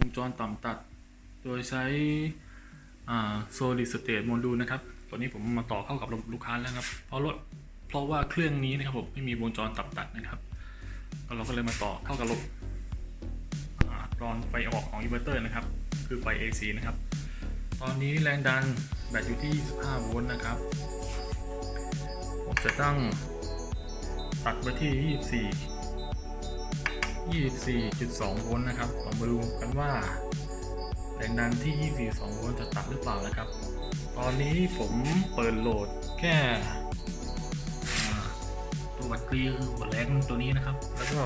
วงจรต่ำตัด โดยใช้ solid state module นะครับตัวนี้ผมมาต่อเข้ากับลูกค้าแล้วครับ เพราะรถเพราะว่าเครื่องนี้นะครับผมไม่มีวงจรต่ำตัดนะครับเราก็เลยมาต่อเข้ากับระบบอ่ากรอนไฟออกของอินเวอร์เตอร์นะครับ คือไฟ AC นะครับ ตอนนี้แรงดันแบตอยู่ที่ 25 โวลต์นะครับ ผมจะตั้งตัดไปที่ 24 24.2 โวลต์นะครับเรามาดูกันว่า แรงดันที่ 24.2 โวลต์จะตัดหรือเปล่านะครับ ตอนนี้ผมเปิดโหลดแค่ตัววัดกรีคือหัวแรงตัวนี้นะครับ แล้วก็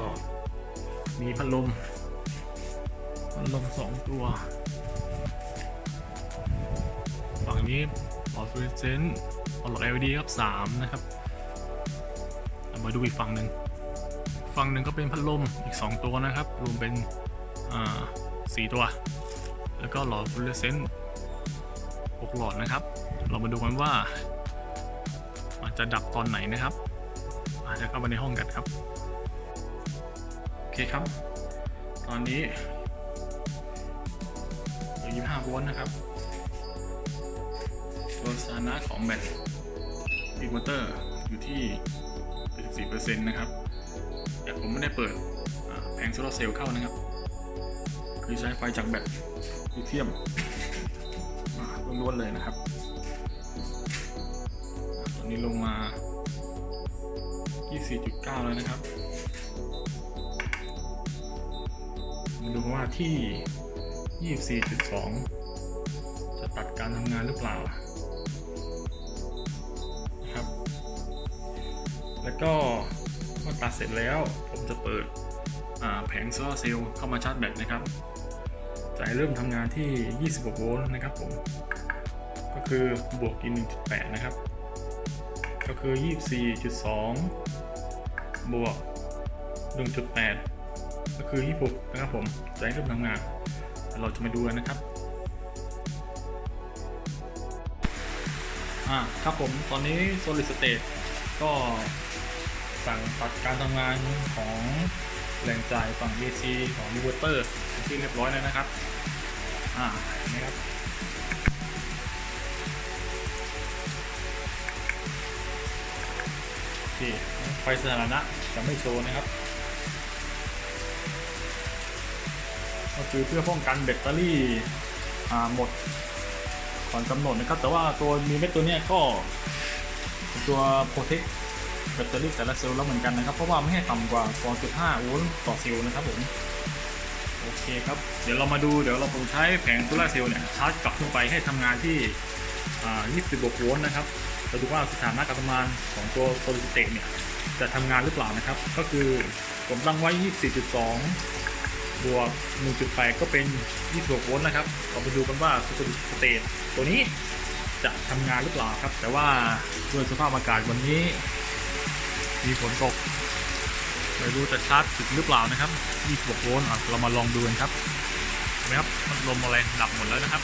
มีพัดลมพัดลมสองตัวฝั่งนี้หลอดฟลูออเรสเซนต์หลอด LED ครับ 3 นะครับ มาดูอีกฝั่งหนึ่ง ฝั่งหนึ่งก็เป็นพัดลมอีก 2 ตัวนะครับ รวมเป็นสี่ตัว แล้วก็หลอดฟลูออเรสเซนต์6หลอดนะครับ เรามาดูกันว่าอาจจะดับตอนไหนนะครับ อาจจะเข้ามาในห้องกันครับโอเคครับ ตอนนี้เหลือ25โวลต์นะครับตัวสถานะของแบตอินเวอร์เตอร์อยู่ที่74%นะครับ แต่ผมไม่ได้เปิดแผงโซลาร์เซลล์เข้านะครับ คือใช้ไฟจากแบตลิเธียมอ่าล้วนๆเลยนะครับตอนนี้ลงมา 24.9 แล้วนะครับมาดูว่าที่ 24.2 จะตัดการทำงานหรือเปล่านะครับ แล้วก็ ผมตัดเสร็จแล้ว ผมจะเปิดแผงโซลาร์เซลล์เข้ามาชาร์จแบตนะครับจะให้เริ่มทำงานที่ 26 โวลต์นะครับผม ก็คือบวกอีก1.8 นะครับ ก็คือ 24.2 บวก 1.8 ก็คือ 26 นะครับผมจะให้เริ่มทำงาน เราจะมาดูกันนะครับอ่าครับผม ตอนนี้ solid state ก็ สั่งตัดการทำงานของแรงจ่ายฝั่ง AC ของ inverter เป็นที่เรียบร้อยแล้วนะครับ อ่านไหมครับโอเคไฟสถานะจะไม่โชว์นะครับก็คือเพื่อป้องกันแบตเตอรี่หมดก่อนกำหนดนะครับ แต่ว่าตัวมีเม็ดตัวเนี้ยก็ตัว protect แบตเตอรี่แต่ละเซลล์แล้วเหมือนกันนะครับ เพราะว่าไม่ให้ต่ำกว่า 2.5 โวลต์ต่อเซลล์นะครับผมโอเคครับ เดี๋ยวเรามาดูเดี๋ยวเราผมใช้แผงโซลาเซลล์เนี่ยชาร์จกลับขึ้นไปให้ทำงานที่26โวลต์นะครับเราดูว่าสถานะการทำงานของตัวโซลิดสเตทเนี่ยจะทำงานหรือเปล่านะครับ ก็คือผมตั้งไว้ 24.2 บวก 1.8 ก็เป็น 26โวลต์นะครับ เราไปดูกันว่าสวิตสเตทตัวนี้จะทำงานหรือเปล่าครับ แต่ว่าด้วยสภาพอากาศวันนี้ มีฝนตก ไม่รู้จะชาร์จถึงหรือเปล่านะครับ26โวลต์อะเรามาลองดูกันครับเห็นไหมครับพัดลมอะไรดับหมดแล้วนะครับ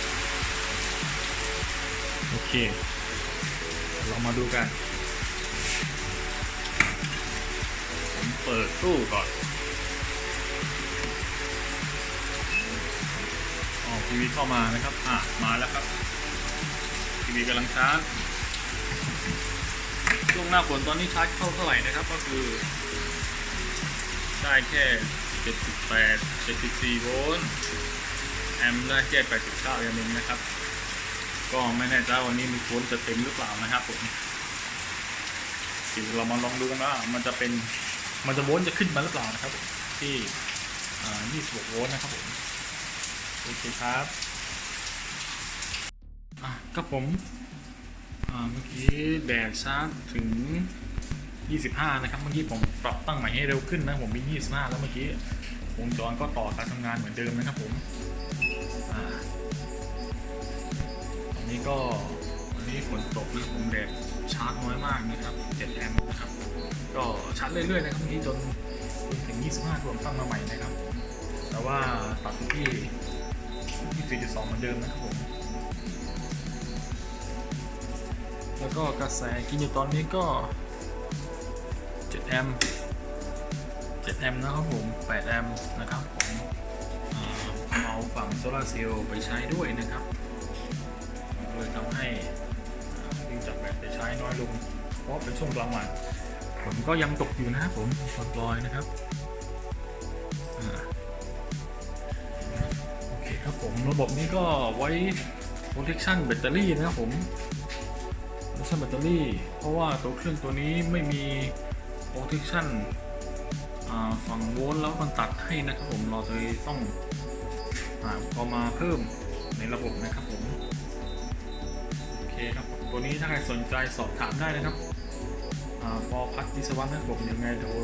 โอเค เรามาดูกัน ผมเปิดตู้ก่อนอ๋อทีวีเข้ามานะครับ อะ มาแล้วครับ ทีวีกำลังชาร์จ ช่วงหน้าฝนตอนนี้ชาร์จเข้าเท่าไหร่นะครับ ก็คือ ได้แค่ 78 74 โวลต์แอมป์ได้แค่89เองนะครับ ก็ไม่แน่ใจวันนี้มีโวลต์จะเต็มหรือเปล่านะครับผมเดี๋ยวเรามาลองดูกันว่ามันจะเป็นมันจะโวลต์จะขึ้นมาหรือเปล่านะครับ ที่ 26 โวลต์นะครับผมโอเคครับ อะก็ผม เมื่อกี้แดดชาร์จถึง 25 นะครับ เมื่อกี้ผมปรับตั้งใหม่ให้เร็วขึ้นนะ ผมมี 25 แล้วเมื่อกี้วงจรก็ต่อการทำงานเหมือนเดิมนะครับผมอ่าตอนนี้ก็วันนี้ฝนตกนะผมแดดชาร์จน้อยมากนะครับ7แอมป์นะครับ ก็ชาร์จเรื่อยๆนะครับเมื่อกี้จนจนถึง 25รวมตั้งมาใหม่นะครับ แต่ว่าตัดที่24.2เหมือนเดิมนะครับผม แล้วก็กระแสกินอยู่ตอนนี้ก็ 7 แอมป์ 7 แอมป์นะครับผม 8 แอมป์นะครับผมเอาฝั่งโซลาเซลล์ไปใช้ด้วยนะครับเลยทำให้อ่าวิ่งจากแบตไปใช้น้อยลง เพราะเป็นช่วงกลางวันฝนก็ยังตกอยู่นะครับผมปลอยๆนะครับโอเคครับผมระบบนี้ก็ไว้ protection แบตเตอรี่นะครับผม protection แบตเตอรี่ เพราะว่าตัวเครื่องตัวนี้ไม่มี protection อ่าฝั่งโวลต์แล้วมันตัดให้นะครับผมเราเลยต้องอาเอามาเพิ่มในระบบนะครับผมโอเคครับตัวนี้ถ้าใครสนใจสอบถามได้นะครับอพอพัฒวิศวะนะครับผมยังไงเดี๋ยว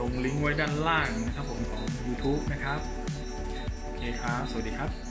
ลงลิงก์ไว้ด้านล่างนะครับผมของ YouTube นะครับ โอเคครับ สวัสดีครับ